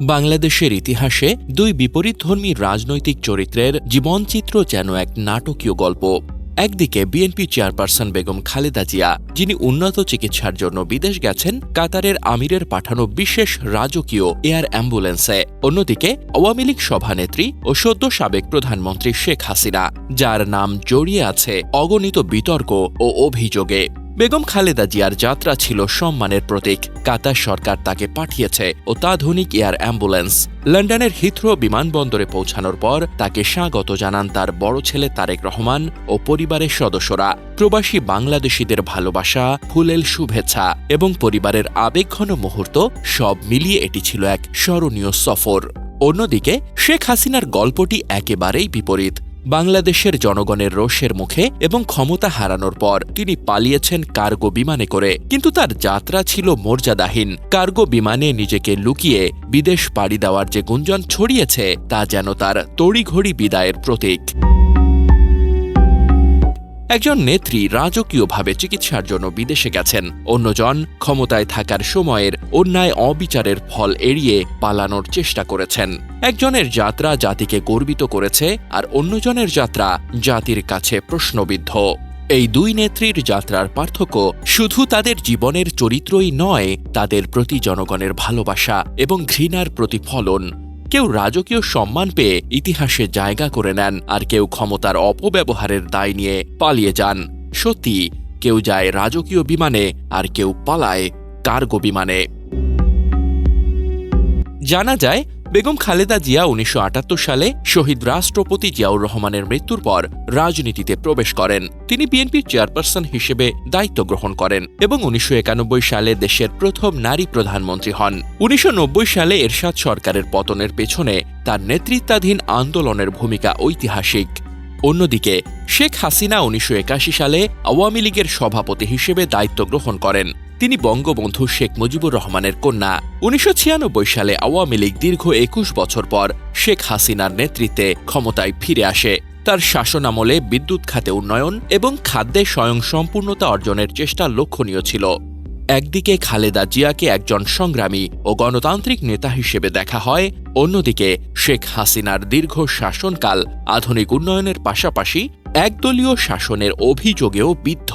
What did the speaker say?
বাংলাদেশের ইতিহাসে দুই বিপরীতধর্মী রাজনৈতিক চরিত্রের জীবনচিত্র যেন এক নাটকীয় গল্প। একদিকে বিএনপি চেয়ারপারসন বেগম খালেদা জিয়া, যিনি উন্নত চিকিৎসার জন্য বিদেশ গেছেন, কাতারের আমিরের পাঠানো বিশেষ রাজকীয় এয়ার অ্যাম্বুলেন্সে। অন্যদিকে আওয়ামী লীগ সভানেত্রী ও সদ্য সাবেক প্রধানমন্ত্রী শেখ হাসিনা, যার নাম জড়িয়ে আছে অগণিত বিতর্ক ও অভিযোগে। বেগম খালেদা জিয়ার যাত্রা ছিল সম্মানের প্রতীক। কাতার সরকার তাকে পাঠিয়েছে অত্যাধুনিক এয়ার অ্যাম্বুলেন্স। লন্ডনের হিথ্রো বিমানবন্দরে পৌঁছানোর পর তাকে স্বাগত জানান তার বড় ছেলে তারেক রহমান ও পরিবারের সদস্যরা। প্রবাসী বাংলাদেশিদের ভালোবাসা, ফুলেল শুভেচ্ছা এবং পরিবারের আবেগঘন মুহূর্ত সব মিলিয়ে এটি ছিল এক স্মরণীয় সফর। অন্যদিকে শেখ হাসিনার গল্পটি একেবারেই বিপরীত। বাংলাদেশের জনগণের রোষের মুখে এবং ক্ষমতা হারানোর পর তিনি পালিয়েছেন কার্গো বিমানে করে। কিন্তু তার যাত্রা ছিল মর্যাদাহীন। কার্গো বিমানে নিজেকে লুকিয়ে বিদেশ পাড়ি দেওয়ার যে গুঞ্জন ছড়িয়েছে, তা যেন তার তড়িঘড়ি বিদায়ের প্রতীক। একজন নেত্রী রাজকীয়ভাবে চিকিৎসার জন্য বিদেশে গেছেন। অন্যজন ক্ষমতায় থাকার সময়ের অন্যায় অবিচারের ফল এড়িয়ে পালানোর চেষ্টা করেছেন। একজনের যাত্রা জাতিকে গর্বিত করেছে আর অন্যজনের যাত্রা জাতির কাছে প্রশ্নবিদ্ধ। এই দুই নেত্রীর যাত্রার পার্থক্য শুধু তাদের জীবনের চরিত্রই নয়, তাদের প্রতি জনগণের ভালোবাসা এবং ঘৃণার প্রতিফলন কেউ রাজকীয় সম্মান পেয়ে ইতিহাসে জায়গা করে নেন আর কেউ ক্ষমতার অপব্যবহারের দায় নিয়ে পালিয়ে যান। সত্যি, কেউ যায় রাজকীয় বিমানে আর কেউ পালায় কার্গো বিমানে। জানা যায় বেগম খালেদা জিয়া উনিশশো আটাত্তর সালে শহীদ রাষ্ট্রপতি জিয়াউর রহমানের মৃত্যুর পর রাজনীতিতে প্রবেশ করেন। তিনি বিএনপির চেয়ারপারসন হিসেবে দায়িত্ব গ্রহণ করেন এবং উনিশশো একানব্বই সালে দেশের প্রথম নারী প্রধানমন্ত্রী হন। উনিশশো নব্বই সালে এরশাদ সরকারের পতনের পেছনে তার নেতৃত্বাধীন আন্দোলনের ভূমিকা ঐতিহাসিক। অন্যদিকে, শেখ হাসিনা উনিশশো একাশি সালে আওয়ামী লীগের সভাপতি হিসেবে দায়িত্ব গ্রহণ করেন। তিনি বঙ্গবন্ধু শেখ মুজিবুর রহমানের কন্যা। উনিশশো ছিয়ানব্বই সালে আওয়ামী লীগ দীর্ঘ একুশ বছর পর শেখ হাসিনার নেতৃত্বে ক্ষমতায় ফিরে আসে। তার শাসনামলে বিদ্যুৎ খাতে উন্নয়ন এবং খাদ্যে স্বয়ংসম্পূর্ণতা অর্জনের চেষ্টা লক্ষণীয় ছিল। একদিকে খালেদা জিয়াকে একজন সংগ্রামী ও গণতান্ত্রিক নেতা হিসেবে দেখা হয়, অন্যদিকে শেখ হাসিনার দীর্ঘ শাসনকাল আধুনিক উন্নয়নের পাশাপাশি একদলীয় শাসনের অভিযোগেও বিদ্ধ।